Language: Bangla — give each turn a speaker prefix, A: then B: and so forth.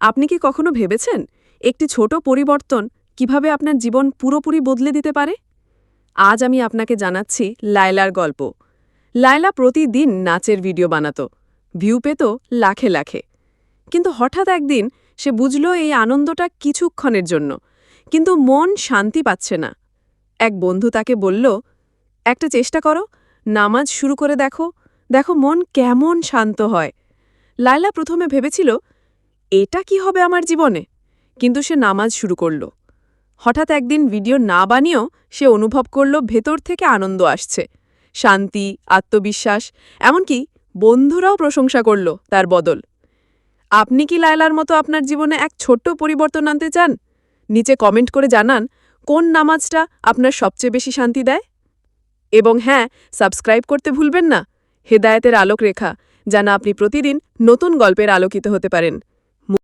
A: আপনি কি কখনো ভেবেছেন একটি ছোট পরিবর্তন কীভাবে আপনার জীবন পুরোপুরি বদলে দিতে পারে? আজ আমি আপনাকে জানাচ্ছি লায়লার গল্প। লায়লা প্রতিদিন নাচের ভিডিও বানাতো। ভিউ পেত লাখে লাখে। কিন্তু হঠাৎ একদিন সে বুঝল এই আনন্দটা কিছুক্ষণের জন্য। কিন্তু মন শান্তি পাচ্ছে না। এক বন্ধু তাকে বলল, একটা চেষ্টা করো, নামাজ শুরু করে দেখো। দেখো মন কেমন শান্ত হয়। লায়লা প্রথমে ভেবেছিল এটা কি হবে আমার জীবনে? কিন্তু সে নামাজ শুরু করল। হঠাৎ একদিন ভিডিও না বানিয়েও সে অনুভব করল ভেতর থেকে আনন্দ আসছে। শান্তি, আত্মবিশ্বাস, এমনকি বন্ধুরাও প্রশংসা করল তার বদল। আপনি কি লায়লার মতো আপনার জীবনে এক ছোট্ট পরিবর্তন আনতে চান? নিচে কমেন্ট করে জানান, কোন নামাজটা আপনার সবচেয়ে বেশি শান্তি দেয়? এবং হ্যাঁ সাবস্ক্রাইব করতে ভুলবেন না। হেদায়েতের আলোক রেখা যেন আপনি প্রতিদিন নতুন গল্পের আলোকিত হতে পারেন।